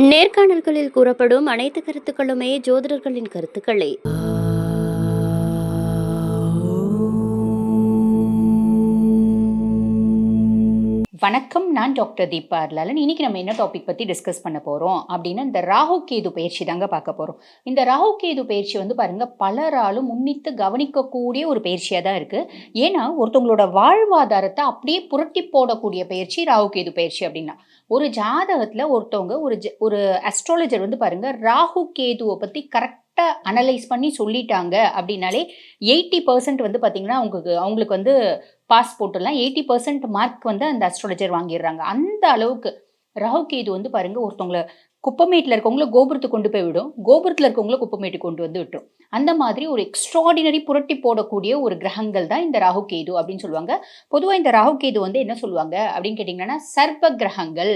நேர்காணல்களில் கூறப்படும் அனைத்து கருத்துக்களுமே ஜோதிடர்களின் கருத்துக்களே. வணக்கம் நான் டாக்டர் தீபா அர்லாலன். இன்னைக்கு நம்ம என்ன டாபிக் பற்றி டிஸ்கஸ் பண்ண போகிறோம் அப்படின்னா இந்த ராகு கேது பயிற்சி தாங்க பார்க்க போகிறோம் இந்த ராகு கேது பயிற்சி வந்து பாருங்கள் பலராலும் முன்னித்து கவனிக்கக்கூடிய ஒரு பயிற்சியாக தான் இருக்குது ஏன்னா ஒருத்தவங்களோட வாழ்வாதாரத்தை அப்படியே புரட்டி போடக்கூடிய பயிற்சி ராகு கேது பயிற்சி அப்படின்னா. ஒரு ஜாதகத்தில் ஒருத்தவங்க ஒரு ஜ- ஒரு அஸ்ட்ராலஜர் வந்து பாருங்கள் ராகு கேதுவை பற்றி கரெக்டாக அனலைஸ் பண்ணி சொல்லிட்டாங்க அப்படின்னாலே எயிட்டி பர்சன்ட் வந்து பார்த்தீங்கன்னா அவங்களுக்கு அவங்களுக்கு வந்து பாஸ் போட்டுலாம் எயிட்டி பர்சன்ட் மார்க் வந்து அந்த அஸ்ட்ராலஜர் வாங்கிடுறாங்க. அந்த அளவுக்கு ராகு கேது வந்து பாருங்கள் ஒருத்தவங்களை குப்பமேட்டில் இருக்கவங்கள கோபுரத்துக்கு கொண்டு போய் விடும். கோபுரத்தில் இருக்கவங்கள குப்பமேட்டுக்கு கொண்டு வந்து விட்டுரும். அந்த மாதிரி ஒரு எக்ஸ்ட்ராடினரி புரட்டி போடக்கூடிய ஒரு கிரகங்கள் தான் இந்த ராகு கேது அப்படின்னு சொல்லுவாங்க. பொதுவாக இந்த ராகு கேது வந்து என்ன சொல்லுவாங்க அப்படின்னு கேட்டிங்கன்னா சர்ப்ப கிரகங்கள்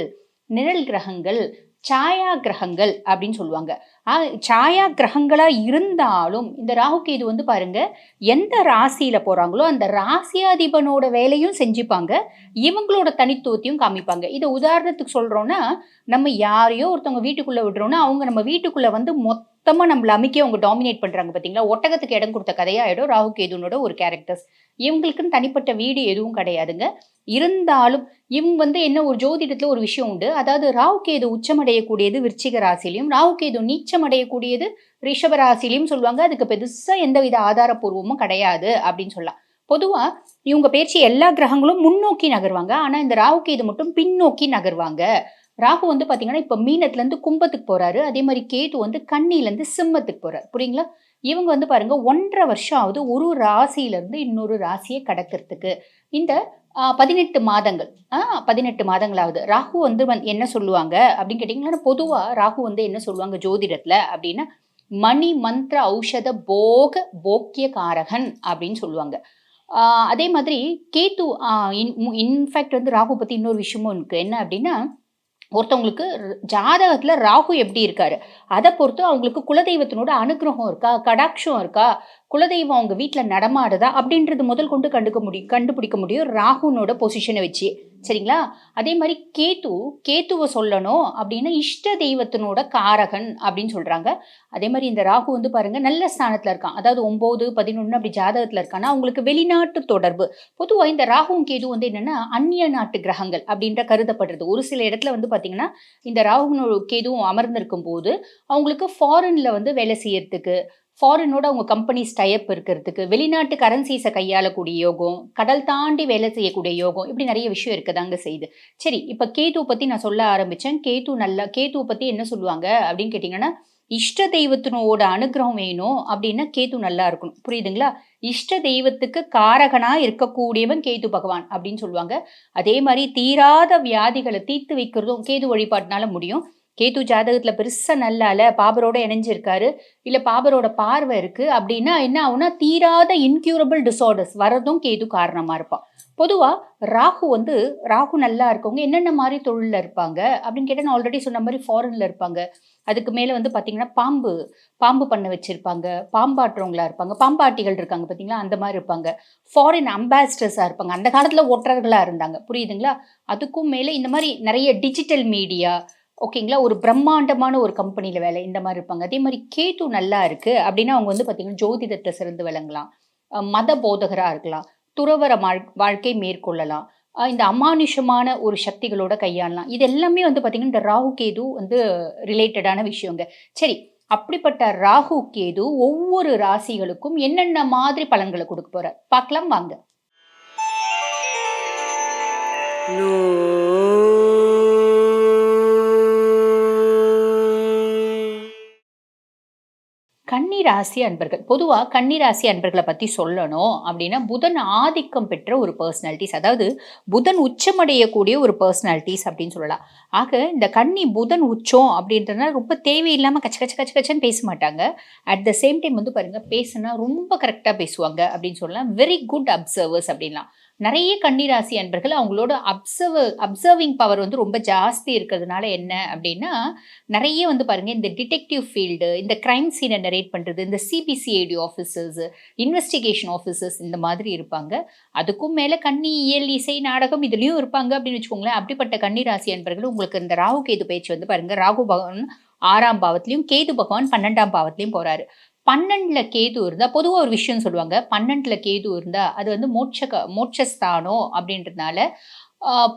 நிழல் கிரகங்கள் சாயா கிரகங்கள் அப்படின்னு சொல்லுவாங்க. சாயா கிரகங்களாக இருந்தாலும் இந்த ராகு கேது வந்து பாருங்க எந்த ராசியில் போகிறாங்களோ அந்த ராசியாதிபனோட வேலையும் செஞ்சுப்பாங்க. இவங்களோட தனித்துவத்தையும் காமிப்பாங்க. இதை உதாரணத்துக்கு சொல்கிறோன்னா நம்ம யாரையோ ஒருத்தவங்க வீட்டுக்குள்ளே விடுறோன்னா அவங்க நம்ம வீட்டுக்குள்ளே வந்து மொத்த மொத்தமா நம்மள அமைக்கே அவங்க டாமினேட் பண்றாங்க பாத்தீங்களா? ஒட்டகத்துக்கு இடம் கொடுத்த கதையாயிடும் ராகு கேதுனோட ஒரு கேரக்டர்ஸ் இவங்களுக்குன்னு தனிப்பட்ட வீடு எதுவும் கிடையாதுங்க. இருந்தாலும் இவங்க வந்து என்ன ஒரு ஜோதிடத்துல ஒரு விஷயம் உண்டு. அதாவது ராகு கேது உச்சமடையக்கூடியது விருச்சிக ராசிலையும் ராகு கேது நீச்சம் அடையக்கூடியது ரிஷப ராசிலையும் சொல்லுவாங்க. அதுக்கு பெருசா எந்தவித ஆதாரப்பூர்வமும் கிடையாது அப்படின்னு சொல்லலாம். பொதுவா இவங்க பேச்சு எல்லா கிரகங்களும் முன்னோக்கி நகர்வாங்க. ஆனா இந்த ராகு கேது மட்டும் பின்னோக்கி நகர்வாங்க. ராகு வந்து பார்த்தீங்கன்னா இப்போ மீனத்துலேருந்து கும்பத்துக்கு போகிறாரு அதே மாதிரி கேது வந்து கண்ணிலேருந்து சிம்மத்துக்கு போகிறார் புரியுங்களா? இவங்க வந்து பாருங்க ஒன்றரை வருஷம் ஆகுது ஒரு ராசியிலேருந்து இன்னொரு ராசியை கடக்கிறதுக்கு. இந்த பதினெட்டு மாதங்கள் பதினெட்டு மாதங்களாவது ராகு வந்து என்ன சொல்லுவாங்க அப்படின்னு கேட்டிங்கன்னா பொதுவாக ராகு வந்து என்ன சொல்லுவாங்க ஜோதிடத்தில் அப்படின்னா மணி மந்திர ஔஷத போக போக்கிய காரகன் அப்படின்னு சொல்லுவாங்க. அதே மாதிரி கேத்து இன்ஃபேக்ட் வந்து ராகு பற்றி இன்னொரு விஷயமும் இருக்கு. என்ன அப்படின்னா ஒருத்தவங்களுக்கு ஜாதகத்தில் ராகு எப்படி இருக்காரு? அதை பொறுத்து அவங்களுக்கு குலதெய்வத்தினோட அனுகிரகம் இருக்கா? கடாட்சம் இருக்கா? குலதெய்வம் அவங்க வீட்டில் நடமாடுதா? அப்படின்றது முதல் கொண்டு கண்டுக்க முடியும் கண்டுபிடிக்க முடியும். ராகுனோட பொசிஷனை வச்சு. சரிங்களா? அதே மாதிரி கேத்து கேத்துவை சொல்லணும் அப்படின்னா இஷ்ட தெய்வத்தினோட காரகன் அப்படின்னு சொல்கிறாங்க அதே மாதிரி இந்த ராகு வந்து பாருங்கள் நல்ல ஸ்தானத்தில் இருக்கான். அதாவது ஒம்பது பதினொன்று அப்படி ஜாதகத்தில் இருக்கான்னா அவங்களுக்கு வெளிநாட்டு தொடர்பு. பொதுவாக இந்த ராகுவும் கேது வந்து என்னென்னா அந்நிய நாட்டு கிரகங்கள் அப்படின்ற கருதப்படுறது. ஒரு சில இடத்துல வந்து பார்த்திங்கன்னா இந்த ராகுனோட கேதுவும் அமர்ந்திருக்கும் போது அவங்களுக்கு ஃபாரினில் வந்து வேலை செய்யறதுக்கு ஃபாரினோட அவங்க கம்பெனிஸ் டைப் இருக்கிறதுக்கு வெளிநாட்டு கரன்சிஸை கையாளக்கூடிய யோகம் கடல் தாண்டி வேலை செய்யக்கூடிய யோகம் இப்படி நிறைய விஷயம் இருக்கதாங்க செய்யுது. சரி இப்போ கேத்து பற்றி நான் சொல்ல ஆரம்பித்தேன் கேத்து நல்லா கேத்து பற்றி என்ன சொல்லுவாங்க அப்படின்னு கேட்டிங்கன்னா இஷ்ட தெய்வத்தினோட அனுகிரகம் வேணும் அப்படின்னா கேத்து நல்லா இருக்கணும். புரியுதுங்களா? இஷ்ட தெய்வத்துக்கு காரகனா இருக்கக்கூடியவன் கேது பகவான் அப்படின்னு சொல்லுவாங்க. அதே மாதிரி தீராத வியாதிகளை தீர்த்து வைக்கிறதும் கேது வழிபாட்டினால முடியும். கேது ஜாதகத்தில் பெருசாக நல்லால பாபரோட இணைஞ்சிருக்காரு. இல்லை பாபரோட பார்வை இருக்குது அப்படின்னா என்ன ஆகுனா தீராத இன்க்யூரபிள் டிசார்டர்ஸ் வரதும் கேது காரணமாக இருப்பான். பொதுவாக ராகு வந்து ராகு நல்லா இருக்கவங்க என்னென்ன மாதிரி தொழிலில் இருப்பாங்க? அப்படின்னு கேட்டால் நான் ஆல்ரெடி சொன்ன மாதிரி ஃபாரினில் இருப்பாங்க. அதுக்கு மேலே வந்து பார்த்திங்கன்னா பாம்பு பாம்பு பண்ண வச்சுருப்பாங்க. பாம்பாட்டுறவங்களா இருப்பாங்க. பாம்பாட்டிகள் இருக்காங்க பார்த்தீங்களா அந்த மாதிரி இருப்பாங்க. ஃபாரின் அம்பாசிடர்ஸாக இருப்பாங்க. அந்த காலத்தில் ஓட்டுறர்களாக இருந்தாங்க. புரியுதுங்களா? அதுக்கும் மேலே இந்த மாதிரி நிறைய டிஜிட்டல் மீடியா ஓகேங்களா? ஒரு பிரம்மாண்டமான ஒரு கம்பெனியில் வேலை இந்த மாதிரி இருப்பாங்க. அதே மாதிரி கேது நல்லா இருக்கு. அப்படின்னா அவங்க வந்து பார்த்தீங்கன்னா ஜோதிடத்தை சிறந்து விளங்கலாம். மத போதகராக இருக்கலாம். துறவர வாழ்- வாழ்க்கை மேற்கொள்ளலாம். இந்த அமானுஷமான ஒரு சக்திகளோட கையாளலாம். இது எல்லாமே வந்து பார்த்தீங்கன்னா இந்த ராகு கேது வந்து ரிலேட்டடான விஷயங்க. சரி அப்படிப்பட்ட ராகு கேது ஒவ்வொரு ராசிகளுக்கும் என்னென்ன மாதிரி பலன்களை கொடுக்க போற பார்க்கலாம் வாங்க. கன்னிராசி அன்பர்கள். பொதுவாக கன்னிராசி அன்பர்களை பற்றி சொல்லணும் அப்படின்னா புதன் ஆதிக்கம் பெற்ற ஒரு பர்சனாலிட்டிஸ் அதாவது புதன் உச்சமடையக்கூடிய ஒரு பர்சனாலிட்டிஸ் அப்படின்னு சொல்லலாம். ஆக இந்த கன்னி புதன் உச்சம் அப்படின்றதுனால ரொம்ப தேவையில்லாமல் கச்ச கச்ச கச்ச கச்சன்னு பேச மாட்டாங்க. அட் த சேம் டைம் வந்து பாருங்கள் பேசுனா ரொம்ப கரெக்டாக பேசுவாங்க அப்படின்னு சொல்லலாம். வெரி குட் அப்சர்வர்ஸ் அப்படின்லாம். நிறைய கன்னிராசி அன்பர்கள் அவங்களோட அப்சர்வ் அப்சர்விங் பவர் வந்து ரொம்ப ஜாஸ்தி இருக்கிறதுனால என்ன அப்படின்னா நிறைய வந்து பாருங்க இந்த டிடெக்டிவ் ஃபீல்டு இந்த கிரைம் சீனை நரேட் பண்ணுறது இந்த சிபிசிஐடி ஆஃபீஸர்ஸ் இன்வெஸ்டிகேஷன் ஆஃபீஸர்ஸ் இந்த மாதிரி இருப்பாங்க. அதுக்கும் மேலே கன்னி இயல் இசை நாடகம் இதுலேயும் இருப்பாங்க அப்படின்னு வச்சுக்கோங்களேன். அப்படிப்பட்ட கன்னிராசி அன்பர்கள் உங்களுக்கு இந்த ராகு கேது பேச்சு வந்து பாருங்க ராகு பகவான் ஆறாம் பாவத்திலையும் கேது பகவான் பன்னெண்டாம் பாவத்திலையும் போகிறாரு பன்னெண்டில் கேது இருந்தால் பொதுவாக ஒரு விஷயம் சொல்லுவாங்க. பன்னெண்டில் கேது இருந்தால் அது வந்து மோட்ச மோட்சஸ்தானம் அப்படின்றதுனால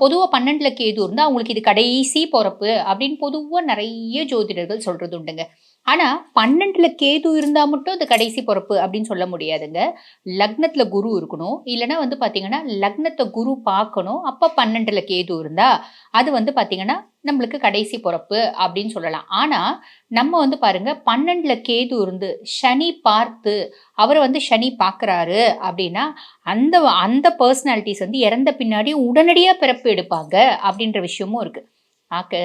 பொதுவாக பன்னெண்டில் கேது இருந்தால் அவங்களுக்கு இது கடைசி பிறப்பு அப்படின்னு பொதுவாக நிறைய ஜோதிடர்கள் சொல்கிறது உண்டுங்க. ஆனால் பன்னெண்டுல கேது இருந்தால் மட்டும் அது கடைசி பிறப்பு அப்படின்னு சொல்ல முடியாதுங்க. லக்னத்தில் குரு இருக்கணும். இல்லைன்னா வந்து பார்த்தீங்கன்னா லக்னத்தை குரு பார்க்கணும். அப்போ பன்னெண்டுல கேது இருந்தால் அது வந்து பார்த்தீங்கன்னா நம்மளுக்கு கடைசி பிறப்பு அப்படின்னு சொல்லலாம். ஆனால் நம்ம வந்து பாருங்க பன்னெண்டுல கேது இருந்து சனி பார்த்து அவரை வந்து சனி பார்க்குறாரு அப்படின்னா அந்த அந்த பர்சனாலிட்டிஸ் வந்து இறந்த பின்னாடி உடனடியாக பிறப்பு எடுப்பாங்க அப்படின்ற விஷயமும் இருக்குது ஆக்க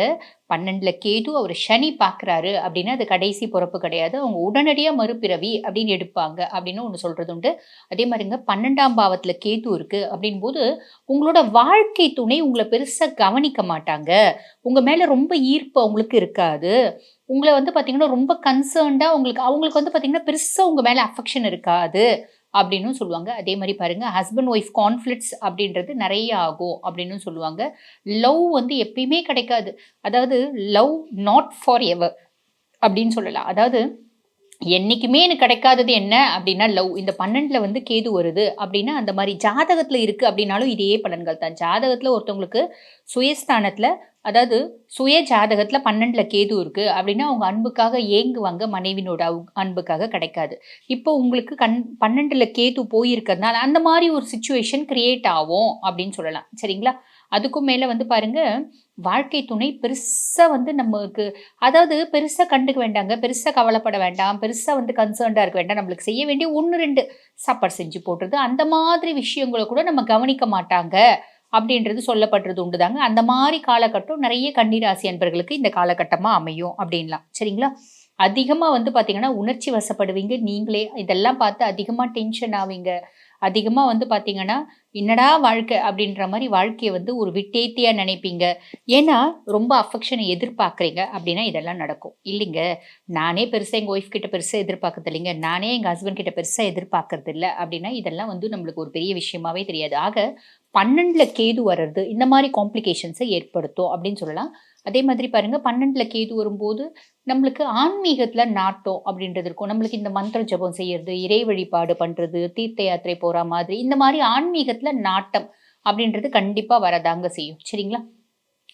பன்னெண்டுல கேது அவர் சனி பார்க்குறாரு அப்படின்னா அது கடைசி பிறப்பு கிடையாது. அவங்க உடனடியாக மறுபிறவி அப்படின்னு எடுப்பாங்க அப்படின்னு ஒன்று சொல்கிறது உண்டு. அதே மாதிரிங்க பன்னெண்டாம் பாவத்தில் கேது இருக்குது அப்படின் போது உங்களோட வாழ்க்கை துணை உங்களை பெருசாக கவனிக்க மாட்டாங்க. உங்கள் மேலே ரொம்ப ஈர்ப்பு அவங்களுக்கு இருக்காது. உங்களை வந்து பார்த்தீங்கன்னா ரொம்ப கன்சர்ன்டாக உங்களுக்கு அவங்களுக்கு வந்து பார்த்தீங்கன்னா பெருசாக உங்கள் மேலே அஃபெக்ஷன் இருக்காது. அப்படின்னு சொல்லுவாங்க. அதே மாதிரி பாருங்க ஹஸ்பண்ட் ஒய்ஃப் கான்ஃப்ளிக்ஸ் அப்படின்றது நிறைய ஆகும் அப்படின்னு சொல்லுவாங்க. லவ் வந்து எப்பயுமே கிடைக்காது. அதாவது லவ் நாட் ஃபார் எவர் அப்படின்னு சொல்லலாம். அதாவது என்றைக்குமே எனக்கு கிடைக்காதது என்ன அப்படின்னா லவ் இந்த பன்னெண்டில் வந்து கேது வருது அப்படின்னா அந்த மாதிரி ஜாதகத்தில் இருக்குது அப்படின்னாலும் இதே பலன்கள் தான். ஜாதகத்தில் ஒருத்தவங்களுக்கு சுயஸ்தானத்தில் அதாவது சுய ஜாதகத்தில் பன்னெண்டில் கேது இருக்குது அப்படின்னா அவங்க அன்புக்காக ஏங்குவாங்க மனைவினோட அன்புக்காக கிடைக்காது. இப்போ உங்களுக்கு கண் பன்னெண்டில் கேது போயிருக்கிறதுனால அந்த மாதிரி ஒரு சுச்சுவேஷன் கிரியேட் ஆகும் அப்படின்னு சொல்லலாம். சரிங்களா? அதுக்கும் மேலே வந்து பாருங்கள் வாழ்க்கை துணை பெருசாக வந்து நமக்கு அதாவது பெருசாக கண்டுக்க வேண்டாங்க பெருசாக கவலைப்பட வேண்டாம் பெருசாக வந்து கன்சர்ன்டாக இருக்க வேண்டாம். நம்மளுக்கு செய்ய வேண்டிய ஒன்று ரெண்டு சாப்பாடு செஞ்சு போட்டுருது அந்த மாதிரி விஷயங்களை கூட நம்ம கவனிக்க மாட்டாங்க. அப்படின்றது சொல்லப்படுறது உண்டுதாங்க. அந்த மாதிரி காலகட்டம் நிறைய கன்னிராசி அன்பர்களுக்கு இந்த காலகட்டமாக அமையும் அப்படின்லாம். சரிங்களா? அதிகமாக வந்து பார்த்தீங்கன்னா உணர்ச்சி வசப்படுவீங்க. நீங்களே இதெல்லாம் பார்த்து அதிகமாக டென்ஷன் ஆவீங்க. அதிகமாக வந்து பார்த்தீங்கன்னா என்னடா வாழ்க்கை அப்படின்ற மாதிரி வாழ்க்கையை வந்து ஒரு விட்டேத்தியாக நினைப்பீங்க. ஏன்னா ரொம்ப அஃபெக்ஷனை எதிர்பார்க்குறீங்க அப்படின்னா இதெல்லாம் நடக்கும். இல்லைங்க. நானே பெருசாக எங்கள் ஒய்ஃப் கிட்ட பெருசாக எதிர்பார்க்கறது இல்லைங்க. நானே எங்கள் ஹஸ்பண்ட் கிட்ட பெருசாக எதிர்பார்க்கறது இல்லை அப்படின்னா இதெல்லாம் வந்து நம்மளுக்கு ஒரு பெரிய விஷயமாவே தெரியாது. ஆக பன்னெண்டில் கேது வர்றது இந்த மாதிரி காம்ப்ளிகேஷன்ஸை ஏற்படுத்தும் அப்படின்னு சொல்லலாம். அதே மாதிரி பாருங்க பன்னெண்டில் கேது வரும்போது நம்மளுக்கு ஆன்மீகத்தில் நாட்டம் அப்படின்றது இருக்கும். நம்மளுக்கு இந்த மந்திர ஜபம் செய்கிறது இறை வழிபாடு பண்ணுறது தீர்த்த யாத்திரை போகிற மாதிரி இந்த மாதிரி ஆன்மீகத்தில் நாட்டம் அப்படின்றது கண்டிப்பாக வரதாங்க செய்யும். சரிங்களா?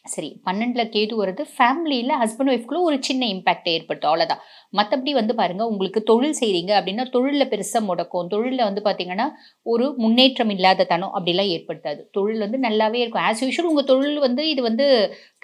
சரி பன்னெண்டில் கேது வருது ஃபேமிலியில் ஹஸ்பண்ட் ஒய்ஃப்குள்ள ஒரு சின்ன இம்பேக்ட் ஏற்படுத்தும் அவ்வளோதான் மற்றபடி வந்து பாருங்கள் உங்களுக்கு தொழில் செய்கிறீங்க அப்படின்னா தொழிலில் பெருசாக முடக்கும். தொழிலில் வந்து பார்த்தீங்கன்னா ஒரு முன்னேற்றம் இல்லாத தனம் அப்படிலாம் ஏற்படுத்தாது. தொழில் வந்து நல்லாவே இருக்கும். ஆஸ் யூஷுவல் உங்கள் தொழில் வந்து இது வந்து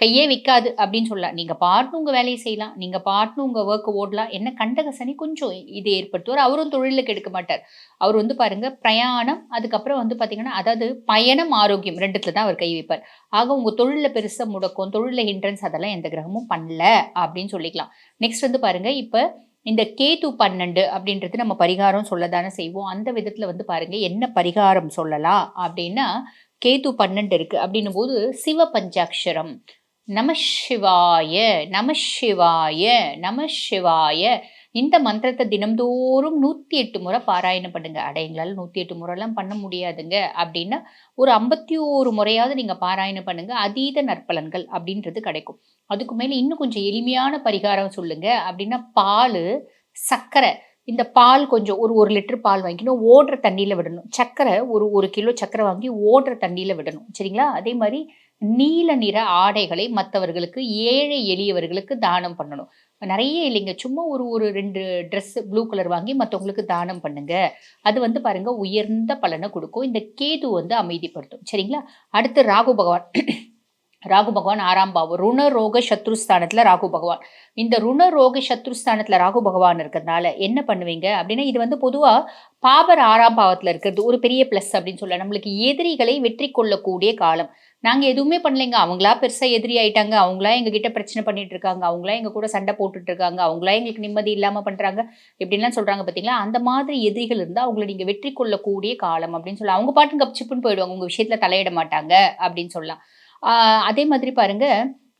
கையே விற்காது அப்படின்னு சொல்லலாம் நீங்கள் பாட்டுன்னு உங்கள் வேலையை செய்யலாம். நீங்கள் பாட்டுன்னு உங்கள் ஒர்க் ஓடலாம். என்ன கண்டக சனி கொஞ்சம் இது ஏற்படுத்துவார். அவரும் தொழிலுக்கு எடுக்க மாட்டார். அவர் வந்து பாருங்கள் பிரயாணம் அதுக்கப்புறம் வந்து பார்த்தீங்கன்னா அதாவது பயணம் ஆரோக்கியம் ரெண்டுத்துல தான் அவர் கை வைப்பார். ஆக உங்கள் தொழிலில் பெருசாக முடக்கும் தொழிலில் ஹிண்ட்ரன்ஸ் அதெல்லாம் எந்த கிரகமும் பண்ணல அப்படின்னு சொல்லிக்கலாம். நெக்ஸ்ட் வந்து பாருங்கள் இப்போ இந்த கேது பன்னெண்டு அப்படின்றது நம்ம பரிகாரம் சொல்லதானே செய்வோம். அந்த விதத்தில் வந்து பாருங்கள் என்ன பரிகாரம் சொல்லலாம் அப்படின்னா கேது பன்னெண்டு இருக்குது அப்படின்னும் போது சிவ பஞ்சாட்சரம் நம சிவாய நம சிவாய நம சிவாய. இந்த மந்திரத்தை தினம்தோறும் நூற்றி எட்டு முறை பாராயணம் பண்ணுங்க. அட எங்களால் நூற்றி எட்டு முறைலாம் பண்ண முடியாதுங்க. அப்படின்னா ஒரு ஐம்பத்தி ஓரு முறையாவது நீங்கள் பாராயணம் பண்ணுங்க. அதீத நற்பலன்கள் அப்படின்றது கிடைக்கும். அதுக்கு மேலே இன்னும் கொஞ்சம் எளிமையான பரிகாரம் சொல்லுங்க. அப்படின்னா பால் சர்க்கரை இந்த பால் கொஞ்சம் ஒரு ஒரு லிட்டர் பால் வாங்கிக்கணும். ஓடுற தண்ணியில் விடணும். சர்க்கரை ஒரு ஒரு கிலோ சர்க்கரை வாங்கி ஓடுற தண்ணியில் விடணும். சரிங்களா? அதே மாதிரி நீல நிற ஆடைகளை மற்றவர்களுக்கு ஏழை எளியவர்களுக்கு தானம் பண்ணணும். நிறைய இல்லைங்க. சும்மா ஒரு ஒரு ரெண்டு ட்ரெஸ் ப்ளூ கலர் வாங்கி மற்றவங்களுக்கு தானம் பண்ணுங்க. அது வந்து பாருங்க உயர்ந்த பலனை கொடுக்கும். இந்த கேது வந்து அமைதிப்படுத்தும். சரிங்களா? அடுத்து ராகு பகவான். ராகு பகவான் ஆறாம் பாவம். ருண ரோக சத்ருஸ்தானத்தில் ராகு பகவான். இந்த ருண ரோக சத்ருஸ்தானத்தில் ராகு பகவான் இருக்கிறதுனால என்ன பண்ணுவீங்க? அப்படின்னா இது வந்து பொதுவாக பாபர் ஆறாம் பாவத்தில் இருக்கிறது ஒரு பெரிய ப்ளஸ் அப்படின்னு சொல்லலாம் நம்மளுக்கு எதிரிகளை வெற்றி கொள்ளக்கூடிய காலம். நாங்கள் எதுவுமே பண்ணலைங்க. அவங்களா பெருசாக எதிரி ஆயிட்டாங்க. அவங்களா எங்ககிட்ட பிரச்சனை பண்ணிட்டு இருக்காங்க. அவங்களா எங்கள் கூட சண்டை போட்டுட்டு இருக்காங்க. அவங்களா எங்களுக்கு நிம்மதி இல்லாமல் பண்ணுறாங்க இப்படின்லாம் சொல்கிறாங்க பார்த்தீங்களா அந்த மாதிரி எதிரிகள் இருந்தால் அவங்கள நீங்கள் வெற்றி கொள்ளக்கூடிய காலம் அப்படின்னு சொல்லலாம் அவங்க பாட்டுங்க கப்சிப்புன்னு போயிடுவாங்க. உங்கள் விஷயத்தில் தலையிட மாட்டாங்க அப்படின்னு சொல்லலாம். அதே மாதிரி பாருங்க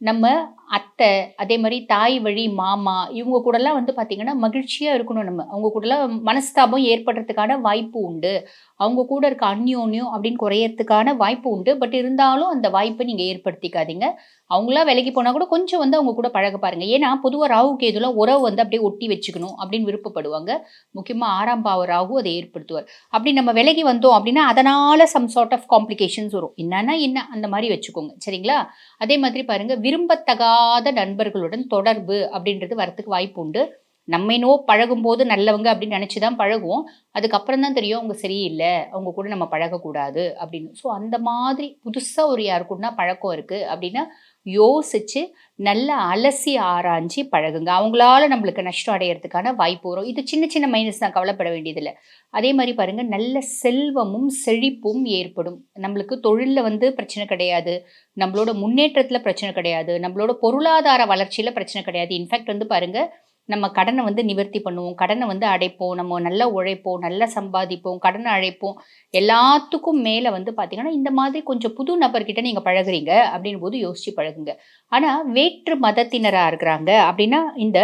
நம்ம அத்தை அதே மாதிரி தாய் வழி மாமா இவங்க கூடலாம் வந்து பார்த்தீங்கன்னா மகிழ்ச்சியாக இருக்கணும் நம்ம. அவங்க கூடலாம் மனஸ்தாபம் ஏற்படுறதுக்கான வாய்ப்பு உண்டு. அவங்க கூட இருக்க அந்யோன்யம் அப்படின்னு குறையறதுக்கான வாய்ப்பு உண்டு. பட் இருந்தாலும் அந்த வாய்ப்பை நீங்கள் ஏற்படுத்திக்காதீங்க. அவங்களா விலைக்கு போனால் கூட கொஞ்சம் வந்து அவங்க கூட பழக பாருங்க. ஏன்னா பொதுவாக ராகு கேதுலாம் உறவு வந்து அப்படியே ஒட்டி வச்சுக்கணும் அப்படின்னு விருப்பப்படுவாங்க. முக்கியமாக ஆறாம் பாவ ராகு அதை ஏற்படுத்துவார். அப்படி நம்ம விலகி வந்தோம் அப்படின்னா அதனால் சம் சார்ட் ஆஃப் காம்ப்ளிகேஷன்ஸ் வரும். என்னன்னா என்ன? அந்த மாதிரி வச்சுக்கோங்க. சரிங்களா? அதே மாதிரி பாருங்கள் விரும்பத்தகாத நண்பர்களுடன் தொடர்பு அப்படின்றது வரத்துக்கு வாய்ப்பு உண்டு. நம்ம என்னவோ பழகும்போது நல்லவங்க அப்படின்னு நினச்சி தான் பழகுவோம். அதுக்கப்புறம் தான் தெரியும் அவங்க சரியில்லை அவங்க கூட நம்ம பழகக்கூடாது அப்படின்னு. ஸோ அந்த மாதிரி புதுசாக ஒரு யாருக்குன்னா கூடனா பழக்கம் இருக்குது அப்படின்னா யோசிச்சு நல்லா அலசி ஆராய்ஞ்சி பழகுங்க. அவங்களால நம்மளுக்கு நஷ்டம் அடையிறதுக்கான வாய்ப்பு வரும். இது சின்ன சின்ன மைனஸ் தான் கவலைப்பட வேண்டியதில்லை. அதே மாதிரி பாருங்கள் நல்ல செல்வமும் செழிப்பும் ஏற்படும். நம்மளுக்கு தொழிலில் வந்து பிரச்சனை கிடையாது. நம்மளோட முன்னேற்றத்தில் பிரச்சனை கிடையாது. நம்மளோட பொருளாதார வளர்ச்சியில் பிரச்சனை கிடையாது. இன்ஃபேக்ட் வந்து பாருங்கள் நம்ம கடனை வந்து நிவர்த்தி பண்ணுவோம். கடனை வந்து அடைப்போம். நம்ம நல்லா உழைப்போம். நல்லா சம்பாதிப்போம். கடனை அழைப்போம். எல்லாத்துக்கும் மேலே வந்து பார்த்தீங்கன்னா இந்த மாதிரி கொஞ்சம் புது நபர்கிட்ட நீங்கள் பழகுறீங்க அப்படின் போது யோசிச்சு பழகுங்க. ஆனால் வேற்று மதத்தினராக இருக்கிறாங்க அப்படின்னா இந்த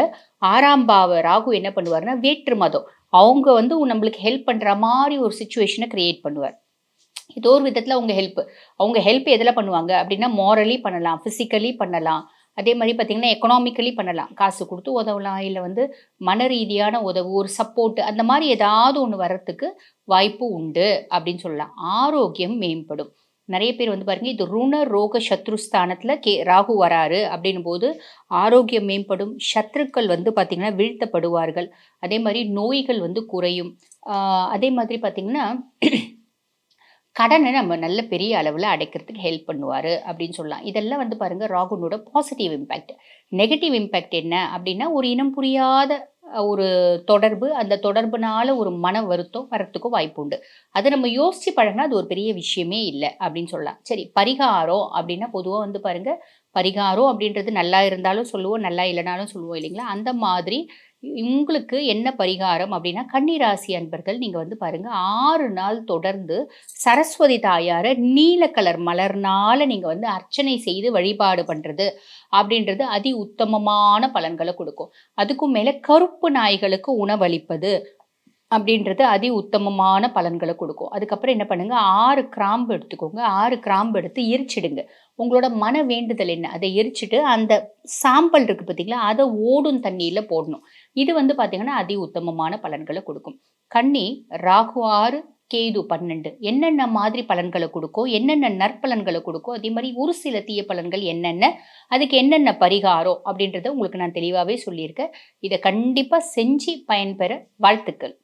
ஆறாம் பாவ ராகு என்ன பண்ணுவார்னா வேற்று மதம். அவங்க வந்து நம்மளுக்கு ஹெல்ப் பண்ணுற மாதிரி ஒரு சுச்சுவேஷனை கிரியேட் பண்ணுவார். ஏதோ ஒரு விதத்தில் அவங்க ஹெல்ப் அவங்க ஹெல்ப் எதில் பண்ணுவாங்க அப்படின்னா மாரலி பண்ணலாம். ஃபிசிக்கலி பண்ணலாம். அதே மாதிரி பார்த்தீங்கன்னா எக்கனாமிக்கலி பண்ணலாம். காசு கொடுத்து உதவலாம். இல்லை வந்து மன ரீதியான உதவு ஒரு சப்போர்ட் அந்த மாதிரி ஏதாவது ஒன்று வர்றதுக்கு வாய்ப்பு உண்டு அப்படின்னு சொல்லலாம். ஆரோக்கியம் மேம்படும். நிறைய பேர் வந்து பாருங்கள் இது ருண ரோக சத்ருஸ்தானத்தில் கே ராகு வராரு அப்படின்னும் போது ஆரோக்கியம் மேம்படும். சத்ருக்கள் வந்து பார்த்திங்கன்னா வீழ்த்தப்படுவார்கள். அதே மாதிரி நோய்கள் வந்து குறையும். அதே மாதிரி பார்த்திங்கன்னா கடனை நம்ம நல்ல பெரிய அளவில் அடைக்கிறதுக்கு ஹெல்ப் பண்ணுவார் அப்படின்னு சொல்லலாம். இதெல்லாம் வந்து பாருங்கள் ராகுனோட பாசிட்டிவ் இம்பேக்ட் நெகட்டிவ் இம்பேக்ட் என்ன அப்படின்னா ஒரு இனம் புரியாத ஒரு தொடர்பு அந்த தொடர்புனால ஒரு மன வருத்தம் வரத்துக்கும் வாய்ப்பு உண்டு. அதை நம்ம யோசிச்சு பழகினா அது ஒரு பெரிய விஷயமே இல்லை அப்படின்னு சொல்லலாம். சரி பரிகாரம் அப்படின்னா பொதுவாக வந்து பாருங்கள் பரிகாரம் அப்படின்றது நல்லா இருந்தாலும் சொல்லுவோம் நல்லா இல்லைனாலும் சொல்லுவோம் இல்லைங்களா? அந்த மாதிரி உங்களுக்கு என்ன பரிகாரம் அப்படின்னா கன்னிராசி அன்பர்கள் நீங்கள் வந்து பாருங்க ஆறு நாள் தொடர்ந்து சரஸ்வதி தாயாரை நீல கலர் மலர்னால் நீங்கள் வந்து அர்ச்சனை செய்து வழிபாடு பண்ணுறது அப்படின்றது அதி உத்தமமான பலன்களை கொடுக்கும். அதுக்கும் மேலே கருப்பு நாய்களுக்கு உணவளிப்பது அப்படின்றது அதி உத்தமமான பலன்களை கொடுக்கும். அதுக்கப்புறம் என்ன பண்ணுங்க ஆறு கிராம்பு எடுத்துக்கோங்க. ஆறு கிராம்பு எடுத்து எரிச்சிடுங்க. உங்களோட மன வேண்டுதல் என்ன? அதை எரிச்சிட்டு அந்த சாம்பல் இருக்குது பார்த்தீங்களா அதை ஓடும் தண்ணியில் போடணும். இது வந்து பார்த்தீங்கன்னா அதி உத்தமமான பலன்களை கொடுக்கும். கன்னி ராகு ஆறு கேது பன்னெண்டு. என்னென்ன மாதிரி பலன்களை கொடுக்கும் என்னென்ன நற்பலன்களை கொடுக்கும் அதே மாதிரி ஒரு சில தீய பலன்கள் என்னென்ன அதுக்கு என்னென்ன பரிகாரம் அப்படின்றத உங்களுக்கு நான் தெளிவாகவே சொல்லியிருக்கேன். இதை கண்டிப்பாக செஞ்சு பயன்பெற வாழ்த்துக்கள்.